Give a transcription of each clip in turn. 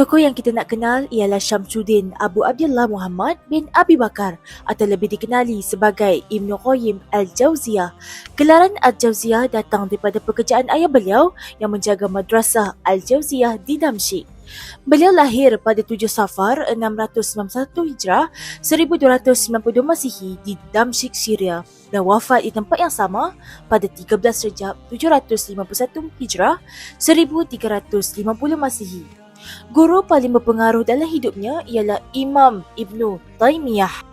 Tokoh yang kita nak kenal ialah Syamsuddin Abu Abdullah Muhammad bin Abi Bakar atau lebih dikenali sebagai Ibnu Qayyim Al-Jauziyah. Gelaran Al-Jauziyah datang daripada pekerjaan ayah beliau yang menjaga madrasah Al-Jauziyah di Damsyik. Beliau lahir pada 7 Safar 691 Hijrah 1292 Masihi di Damsyik, Syria dan wafat di tempat yang sama pada 13 Rejab 751 Hijrah 1350 Masihi. Guru paling berpengaruh dalam hidupnya ialah Imam Ibnu Taymiyah.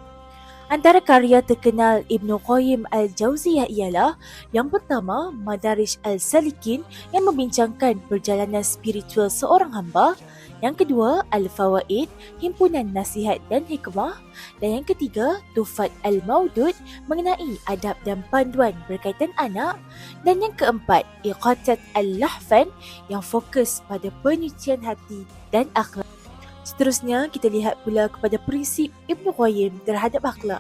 Antara karya terkenal Ibnu Qayyim Al-Jauziyah ialah yang pertama Madaris Al-Salikin yang membincangkan perjalanan spiritual seorang hamba, yang kedua Al-Fawaid, himpunan nasihat dan hikmah dan yang ketiga Tufat Al-Maudud mengenai adab dan panduan berkaitan anak dan yang keempat Iqatat Al-Lahfan yang fokus pada penyucian hati dan akhlak. Seterusnya, kita lihat pula kepada prinsip Ibn Qayyim terhadap akhlak.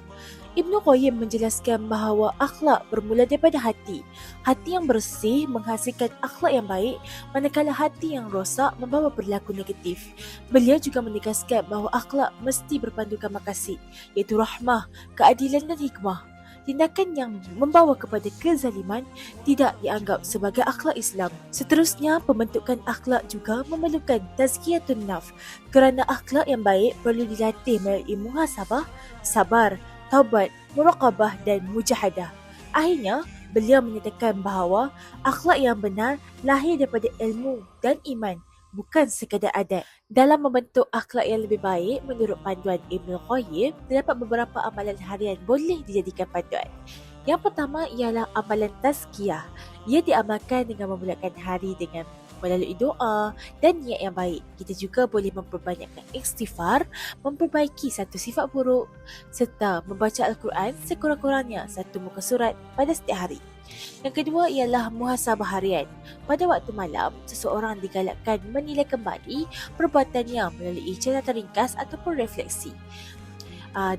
Ibn Qayyim menjelaskan bahawa akhlak bermula daripada hati. Hati yang bersih menghasilkan akhlak yang baik, manakala hati yang rosak membawa perilaku negatif. Beliau juga menegaskan bahawa akhlak mesti berpandukan makasih, iaitu rahmah, keadilan dan hikmah tindakan yang membawa kepada kezaliman tidak dianggap sebagai akhlak Islam. Seterusnya, pembentukan akhlak juga memerlukan tazkiyatun naf kerana akhlak yang baik perlu dilatih melalui muhasabah, sabar, taubat, muraqabah dan mujahadah. Akhirnya, beliau menyatakan bahawa akhlak yang benar lahir daripada ilmu dan iman bukan sekadar adat. Dalam membentuk akhlak yang lebih baik menurut panduan Ibn Qayyim, terdapat beberapa amalan harian boleh dijadikan panduan. Yang pertama ialah amalan tazkiyah. Ia diamalkan dengan memulakan hari dengan melalui doa dan niat yang baik. Kita juga boleh memperbanyakkan istighfar, memperbaiki satu sifat buruk serta membaca Al-Quran sekurang-kurangnya satu muka surat pada setiap hari. Yang kedua ialah muhasabah harian. Pada waktu malam, seseorang digalakkan menilai kembali perbuatannya melalui catatan ringkas ataupun refleksi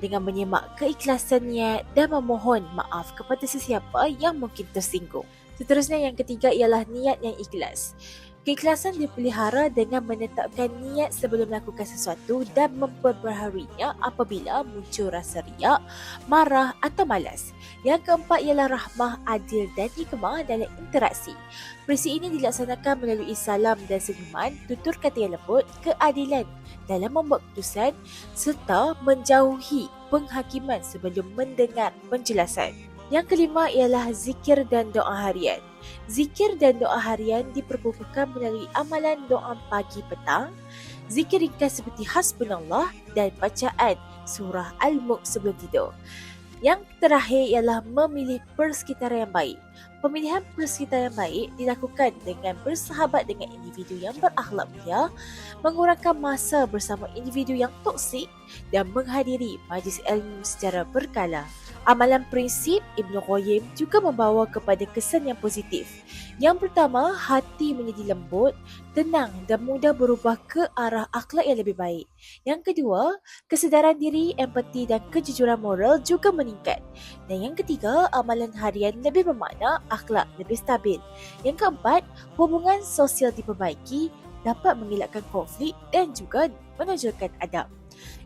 dengan menyemak keikhlasannya dan memohon maaf kepada sesiapa yang mungkin tersinggung. Seterusnya yang ketiga ialah niat yang ikhlas. Keikhlasan dipelihara dengan menetapkan niat sebelum melakukan sesuatu dan memperbaharuinya apabila muncul rasa riak, marah atau malas. Yang keempat ialah rahmah, adil dan hikmah dalam interaksi. Prinsip ini dilaksanakan melalui salam dan senyuman, tutur kata yang lembut, keadilan dalam membuat keputusan serta menjauhi penghakiman sebelum mendengar penjelasan. Yang kelima ialah zikir dan doa harian. Zikir dan doa harian diperbukukan melalui amalan doa pagi petang, zikir ringkas seperti hasbunallah dan bacaan surah Al-Mulk sebelum tidur. Yang terakhir ialah memilih persekitaran yang baik. Pemilihan persekitaran yang baik dilakukan dengan bersahabat dengan individu yang berakhlak mulia, mengurangkan masa bersama individu yang toksik dan menghadiri majlis ilmu secara berkala. Amalan prinsip Ibn Qayyim juga membawa kepada kesan yang positif. Yang pertama, hati menjadi lembut, tenang dan mudah berubah ke arah akhlak yang lebih baik. Yang kedua, kesedaran diri, empati dan kejujuran moral juga meningkat. Dan yang ketiga, amalan harian lebih bermakna akhlak lebih stabil. Yang keempat, hubungan sosial diperbaiki dapat mengelakkan konflik dan juga menunjukkan adab.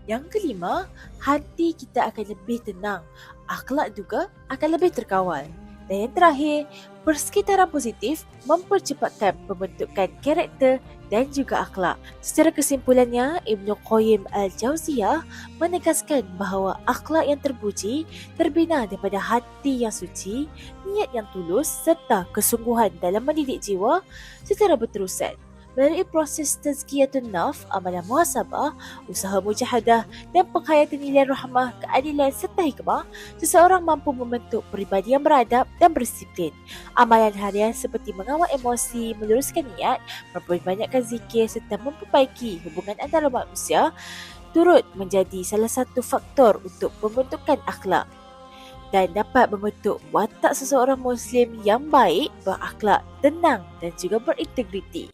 Yang kelima, hati kita akan lebih tenang. Akhlak juga akan lebih terkawal. Dan yang terakhir, persekitaran positif mempercepatkan pembentukan karakter dan juga akhlak. Secara kesimpulannya, Ibn Qayyim Al-Jauziyah menegaskan bahawa akhlak yang terpuji terbina daripada hati yang suci, niat yang tulus serta kesungguhan dalam mendidik jiwa secara berterusan. Melalui proses tazkiyatun naf, amalan muhasabah, usaha mujahadah dan penghayatan nilai rahmah, keadilan serta hikmah, seseorang mampu membentuk peribadi yang beradab dan berdisiplin. Amalan harian seperti mengawal emosi, meluruskan niat, memperbanyakkan zikir serta memperbaiki hubungan antara manusia turut menjadi salah satu faktor untuk pembentukan akhlak dan dapat membentuk watak seseorang Muslim yang baik, berakhlak, tenang dan juga berintegriti.